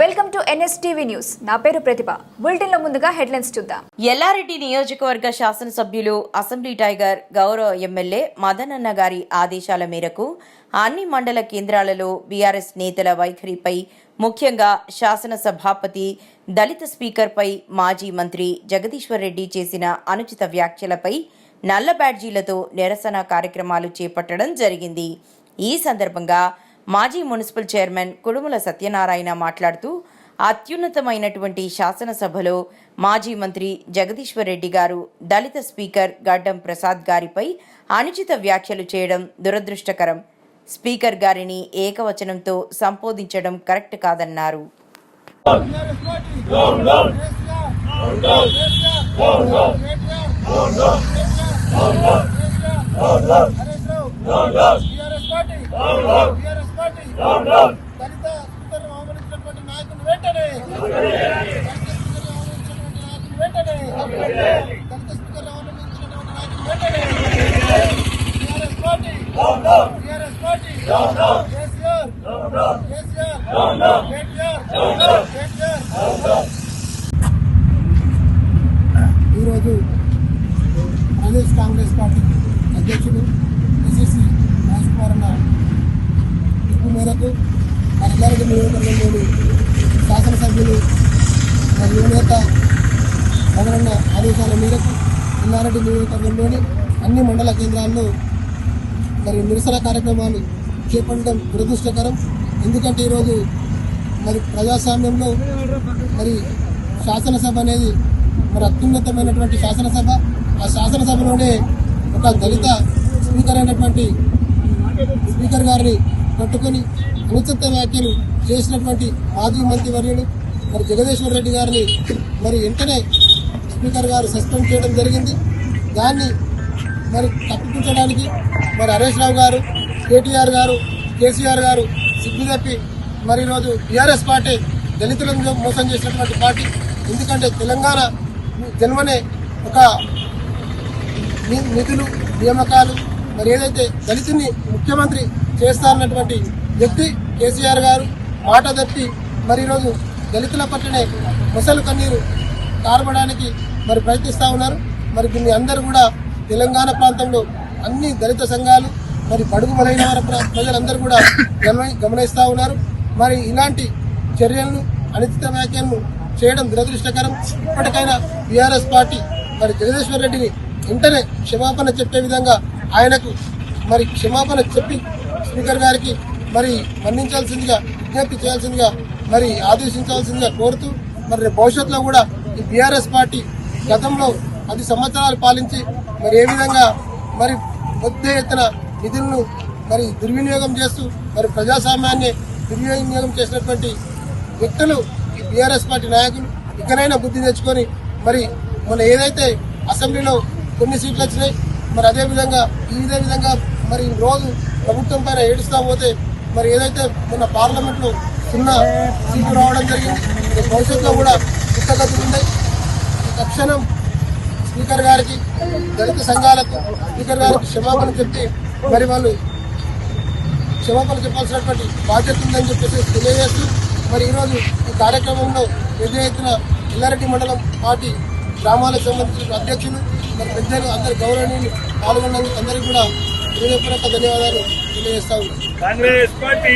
Welcome to NSTV news. నా పేరు ప్రతిభ. బులెటిన్లో ముందుగా హెడ్లైన్స్ చూద్దాం. ఎల్లారెడ్డి నియోజకవర్గ శాసనసభ్యులు అసెంబ్లీ టైగర్ గౌరవ ఎమ్మెల్యే మదనన్న గారి ఆదేశాల మేరకు అన్ని మండల కేంద్రాలలో బీఆర్ఎస్ నేతల వైఖరిపై ముఖ్యంగా శాసనసభాపతి దళిత స్పీకర్పై మాజీ మంత్రి జగదీశ్వర్ రెడ్డి చేసిన అనుచిత వ్యాఖ్యలపై నల్ల బ్యాడ్జీలతో నిరసన కార్యక్రమాలు చేపట్టడం జరిగింది. ఈ సందర్భంగా మాజీ మున్సిపల్ చైర్మన్ కుడుముల సత్యనారాయణ మాట్లాడుతూ అత్యున్నతమైనటువంటి శాసనసభలో మాజీ మంత్రి జగదీశ్వర్ రెడ్డి గారు దళిత స్పీకర్ గడ్డం ప్రసాద్ గారిపై అనుచిత వ్యాఖ్యలు చేయడం దురదృష్టకరం. స్పీకర్ గారిని ఏకవచనంతో సంబోధించడం కరెక్ట్ కాదన్నారు. దళిత స్పీకర్ను ఆహ్వానించినటువంటి నాయకుని వెంటనే దళిత స్పీకర్ను ఆహ్వానించినటువంటి నాయకుని వెంటనే దళిత స్పీకర్ను ఆహ్వానించినటువంటి నాయకుని వెంటనే TRS party TRS party KCR KCR KTR KTR ఈరోజు ప్రదేశ్ కాంగ్రెస్ పార్టీ అధ్యక్షుడు పిసిసి రాజ్ కుమార్ అన్న పిలుపు మేరకు మన నియోజకవర్గంలోని శాసనసభ్యులు మరియు యువనేత మదనన్న ఆదేశాల మేరకు ఎల్లారెడ్డి నియోజకవర్గంలోని అన్ని మండల కేంద్రాల్లో మరి నిరసన కార్యక్రమాలు చేపట్టడం దురదృష్టకరం. ఎందుకంటే ఈరోజు మరి ప్రజాస్వామ్యంలో మరి శాసనసభ అనేది మరి అత్యున్నతమైనటువంటి శాసనసభ. ఆ శాసనసభలోనే ఒక దళిత స్పీకర్ అయినటువంటి స్పీకర్ గారిని పట్టుకుని అనుచిత వ్యాఖ్యలు చేసినటువంటి మాజీ మంత్రి వర్యులు మరి జగదీశ్వర్ రెడ్డి గారిని మరి వెంటనే స్పీకర్ గారు సస్పెండ్ చేయడం జరిగింది. దాన్ని మరి తప్పించడానికి మరి హరీష్ రావు గారు కేటీఆర్ గారు కేసీఆర్ గారు సిగ్గు తప్పి మరి ఈరోజు టీఆర్ఎస్ పార్టీ దళితులను మోసం చేసినటువంటి పార్టీ. ఎందుకంటే తెలంగాణ జన్మనే ఒక నిధులు నియామకాలు మరి ఏదైతే దళితుని ముఖ్యమంత్రి చేస్తారన్నటువంటి వ్యక్తి కేసీఆర్ గారు మాట తప్పి మరి ఈరోజు దళితుల పట్లనే ముసలు కన్నీరు కారపడానికి మరి ప్రయత్నిస్తూ ఉన్నారు. మరి దీన్ని అందరూ కూడా తెలంగాణ ప్రాంతంలో అన్ని దళిత సంఘాలు మరి బడుగు బలైన ప్రజలందరూ కూడా గమని గమనిస్తూ ఉన్నారు. మరి ఇలాంటి చర్యలను అనిశ్చిత వ్యాఖ్యలను చేయడం దురదృష్టకరం. ఇప్పటికైనా బీఆర్ఎస్ పార్టీ మరి జగదీశ్వర్ రెడ్డిని వెంటనే క్షమాపణ చెప్పే విధంగా ఆయనకు మరి క్షమాపణ చెప్పి స్పీకర్ గారికి మరి మన్నించాల్సిందిగా విజ్ఞప్తి చేయాల్సిందిగా మరి ఆదేశించాల్సిందిగా కోరుతూ మరి భవిష్యత్తులో కూడా ఈ బీఆర్ఎస్ పార్టీ గతంలో పది సంవత్సరాలు పాలించి మరి ఏ విధంగా మరి పెద్ద ఎత్తున నిధులను మరి దుర్వినియోగం చేస్తూ మరి ప్రజాస్వామ్యాన్ని దుర్వినియోగం చేసినటువంటి వ్యక్తులు ఈ బీఆర్ఎస్ పార్టీ నాయకులు. ఇకనైనా బుద్ధి తెచ్చుకొని మరి మన ఏదైతే అసెంబ్లీలో కొన్ని సీట్లు వచ్చినాయి మరి అదేవిధంగా ఈ ఇదే విధంగా మరి రోజు ప్రభుత్వం పైన ఏడుస్తా పోతే మరి ఏదైతే మొన్న పార్లమెంట్లో సున్నా సీట్లు రావడం జరిగింది భవిష్యత్తులో కూడా పుస్తకతులు ఉన్నాయి తక్షణం స్పీకర్ గారికి దళిత సంఘాలకు స్పీకర్ గారికి క్షమాపణ చెప్పి మరి వాళ్ళు క్షమాపణ చెప్పాల్సినటువంటి బాధ్యత ఉందని చెప్పేసి తెలియజేస్తూ మరి ఈరోజు ఈ కార్యక్రమంలో పెద్ద ఎత్తున ఎల్లారెడ్డి మండలం పార్టీ గ్రామాలకు సంబంధించిన అధ్యక్షులు మరి పెద్దలు అందరి గౌరవనీయులు పాల్గొన్నందుకు అందరికీ కూడా హృదయపూర్వక ధన్యవాదాలు తెలియజేస్తా ఉన్నాను కాంగ్రెస్ పార్టీ.